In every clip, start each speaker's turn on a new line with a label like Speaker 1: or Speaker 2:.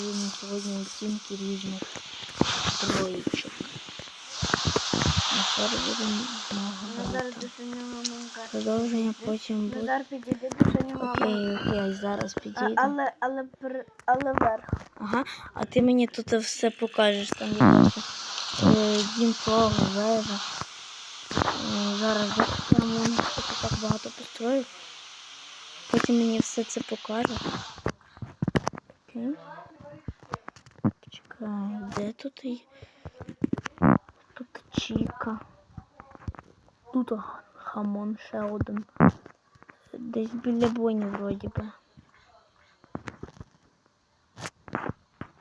Speaker 1: на сьогодні оцінки різних троєчок. Сервері
Speaker 2: Назар
Speaker 1: багато. Продовження потім буде.
Speaker 2: Назар підійде синього манка.
Speaker 1: Окей, окей, зараз
Speaker 2: А, але, але, пр- але вверх.
Speaker 1: Ага, а ти мені тут все покажеш, там бачу. Е, дім того, вежа. Е, зараз де тут я так багато построю. Потім мені все це покаже. Окей. Почекай, де тут є? Тут Чіка. Тут хамон ще один. Десь біля боні вроді би.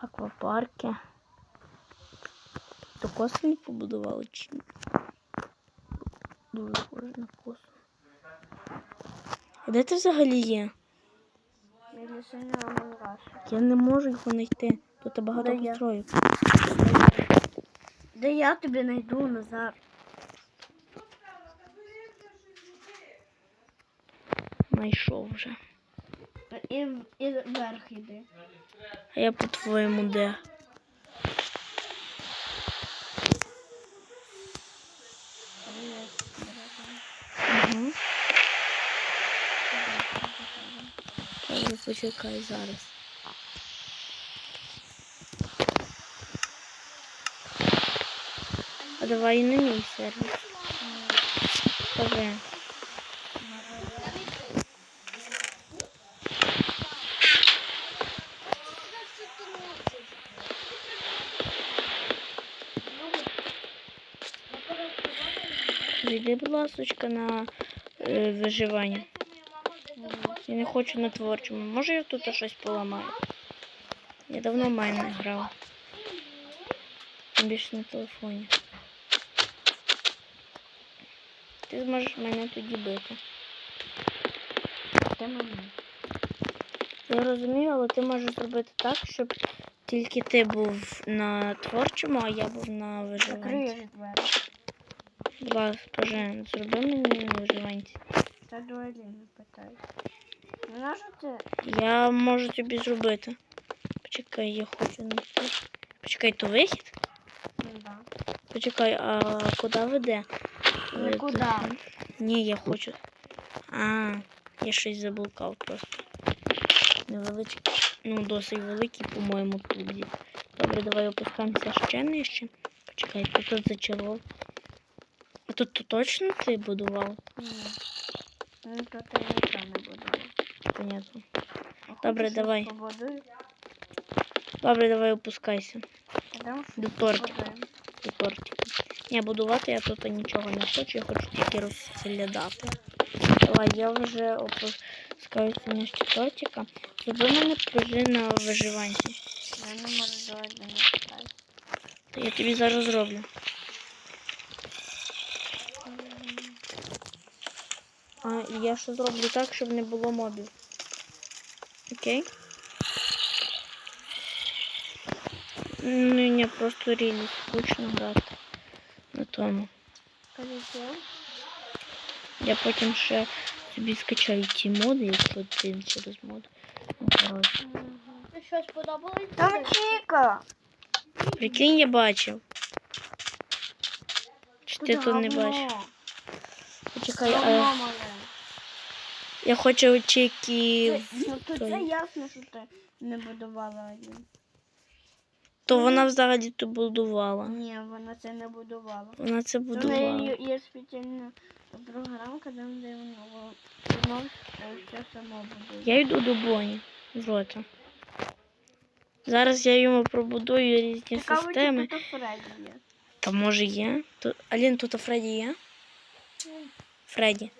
Speaker 1: аквапарки. То косу не побудували чи ні? Дуже схоже на косу. А де ти взагалі є? Я не можу його знайти. Тут багато
Speaker 2: Де я?
Speaker 1: построїв.
Speaker 2: Де я тобі знайду, Назар?
Speaker 1: Знайшов вже.
Speaker 2: І, і вверх іди.
Speaker 1: А я по-твоєму де? Угу. Почекай зараз. Давай на мій сервіс. Скажи. Зайди, будь ласочка, на е, виживання. Я не хочу на творчому. Може я тут щось поламаю? Я давно в мене не грав. Більше на телефоні. Ти зможеш мене тоді бити.
Speaker 2: Де мені?
Speaker 1: Я розумію, але ти можеш зробити так, щоб тільки ти був на творчому, а я був на виживанці. Будь ласка, зроби мені на виживанці.
Speaker 2: Та до Аліни питай. Не ти?
Speaker 1: Я можу тобі зробити. Почекай, я хочу знайти. Почекай, то вихід?
Speaker 2: Ну, да.
Speaker 1: Почекай, а куди веде? Е,
Speaker 2: Нікуди.
Speaker 1: тут- Ні, я хочу. А, я щось заблукав просто. Невеличкий. Ну, досить великий, по-моєму, тут. є. Добре, давай опускаємося ще нижче. Почекай, ти тут зачарував. А тут то точно ти будував?
Speaker 2: Ні. Ну, то ти нічого не будує.
Speaker 1: Понятно. Добре, давай.
Speaker 2: Побудуй.
Speaker 1: Добре, давай опускайся.
Speaker 2: Ідемо
Speaker 1: До
Speaker 2: щось
Speaker 1: тортика.
Speaker 2: побудуємо.
Speaker 1: І Ні, будувати я тут нічого не хочу, я хочу тільки розглядати. Давай, я вже опускаюся нижче тортика. Зроби мене прижи на виживанці.
Speaker 2: Я не можу питати.
Speaker 1: То я тобі зараз зроблю. А я ще зроблю так, щоб не було мобів. Окей? Ну ні, просто рілі скучно грати на тому. Я потім ще собі скачаю ті моди, якщо ти через мод. Ну, коротше.
Speaker 2: Ти щось подобалось? Там Чіка!
Speaker 1: Прикинь, я бачив. Чи ти тут не бачив? Почекай, а я хочу очіки.
Speaker 2: Ну то це ясно, що ти не будувала один.
Speaker 1: То вона взагалі то будувала.
Speaker 2: Ні, вона це не будувала.
Speaker 1: Вона це будувала.
Speaker 2: неї є спеціальна програмка, там де воно воно все само будує.
Speaker 1: Я йду до Боні в рота. Зараз я йому пробудую різні
Speaker 2: чи
Speaker 1: системи.
Speaker 2: тут Фредді є.
Speaker 1: Та може є. Тут... Алін, тут Фредді є? Фредді.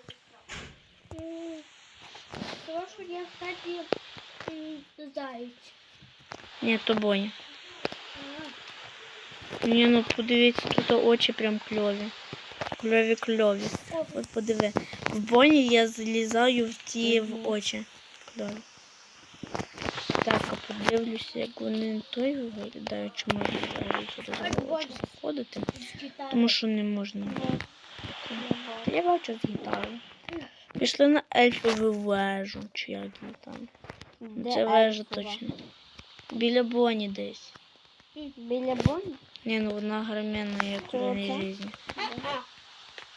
Speaker 2: Прошу, я Фредді заяць.
Speaker 1: Ні, то Боні. Ні, ну подивіться, тут очі прям кльові. Кльові кльові. От подиви. В Боні я залізаю в ті в очі. Кльові. Так, а подивлюся, як вони той виглядають, чи можна через очі заходити. Тому що не можна. Та я бачу з гітарою. Пішли на ельфову вежу, чи як її там. Це вежа точно. Біля Боні десь.
Speaker 2: Біля Боні?
Speaker 1: Ні, ну вона громена, як в реальній житті.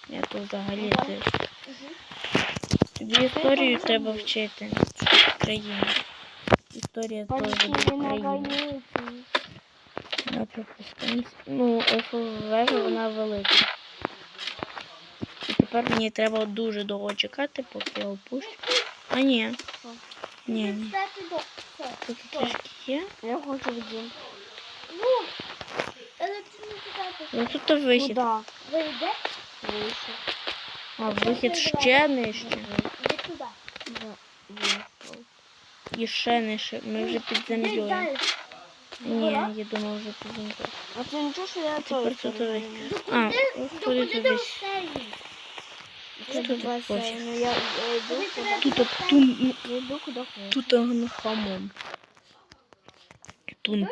Speaker 1: Я тут взагалі теж. Тобі історію треба вчити. Україну. Історія теж України.
Speaker 2: гаїті.
Speaker 1: Да. Ну, ФВВ вона велика. І тепер мені треба дуже довго чекати, поки я опущу. А ні. Ні, ні. Тут трішки є.
Speaker 2: Я хочу в дім.
Speaker 3: Ну, але це не читати.
Speaker 1: Ну тут вихід.
Speaker 2: Куда?
Speaker 3: Ви йде?
Speaker 2: Вийшов.
Speaker 1: А вихід ще нижче.
Speaker 3: Іди туди.
Speaker 2: Вийшов.
Speaker 1: І ще нижче. Ми вже під землею. Ні, я думав вже під землею.
Speaker 2: А це нічого, що я
Speaker 1: Тепер тут вихід. А,
Speaker 3: басейну.
Speaker 2: Це
Speaker 1: Що тут?
Speaker 2: Ну, Я куди.
Speaker 1: Тут тун,
Speaker 2: куди
Speaker 1: тут на хамон. Тун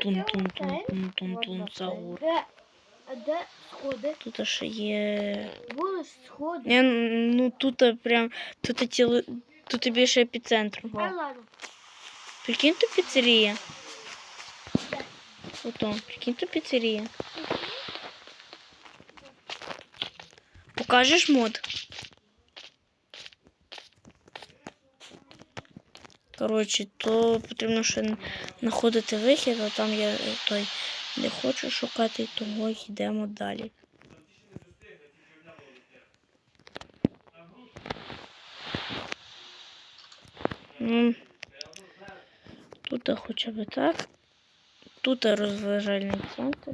Speaker 3: Де? Сходи?
Speaker 1: Тут ще є.
Speaker 3: Були сходи.
Speaker 1: Я, ну тут прям тут тіло. Тут більше епіцентру.
Speaker 3: А ладно.
Speaker 1: Прикинь, то піцерія. Ото, прикинь, то піцерія. Покажеш мод? Коротше, то потрібно ще знаходити вихід, а там я е, той не хочу шукати, тому йдемо далі. Ну, тут хоча б так. Тут розважальний центр.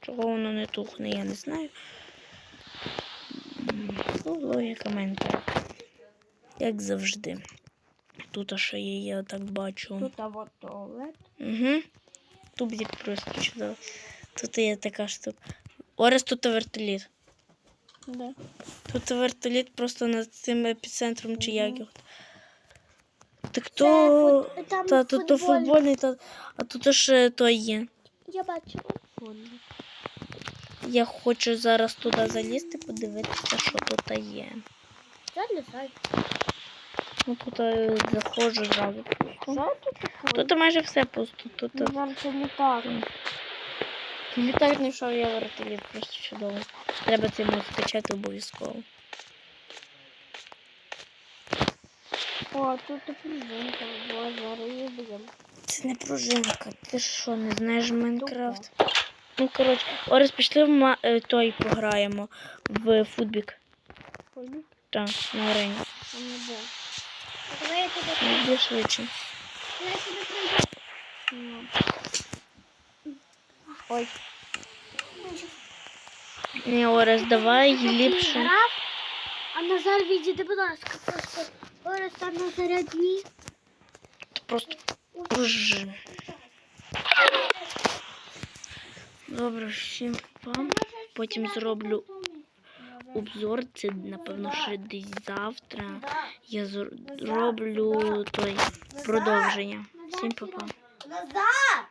Speaker 1: Чого воно не тухне, я не знаю. Ну, логіка Майнкрафт. Як завжди. Тут ще є, я так бачу.
Speaker 2: Тут а вот туалет.
Speaker 1: Угу. Тубзик просто чудово. Тут є така штука. Орес тут вертоліт.
Speaker 2: Да.
Speaker 1: Тут вертоліт просто над цим епіцентром чи як його. Так
Speaker 3: Це
Speaker 1: то.
Speaker 3: фут- там
Speaker 1: Та тут то
Speaker 3: футбольний.
Speaker 1: футбольний, та, а тут ще той є.
Speaker 3: Я.
Speaker 2: Ладно.
Speaker 1: Я хочу зараз туди залізти, подивитися, що тут є.
Speaker 3: Залізай.
Speaker 1: Ну тут е, заходжу зразу.
Speaker 2: Тут
Speaker 1: майже все пусто. Тут
Speaker 2: Ну, це
Speaker 1: літак знайшов я вертоліт, просто чудово. Треба цей мод скачати обов'язково.
Speaker 2: О, тут і пружинка. Бо зараз її будемо.
Speaker 1: Це не пружинка. Ти що, не знаєш Майнкрафт? Ну, коротше, Орес, пішли в е, той пограємо в футбік.
Speaker 2: Ходіть.
Speaker 1: Так, на арені.
Speaker 2: А.
Speaker 3: Давай я тебе
Speaker 1: Ну, швидше.
Speaker 3: Я тебе прийду.
Speaker 2: Ну. Ой,
Speaker 1: Ні, Орес, давай ліпше.
Speaker 3: А Назар відійди, будь ласка, просто Орес там на зарядні.
Speaker 1: Просто. Добре, всім вам. Потім зроблю обзор. Це, напевно, ще десь завтра. Я зроблю той продовження. Всім па-па.
Speaker 3: Назар!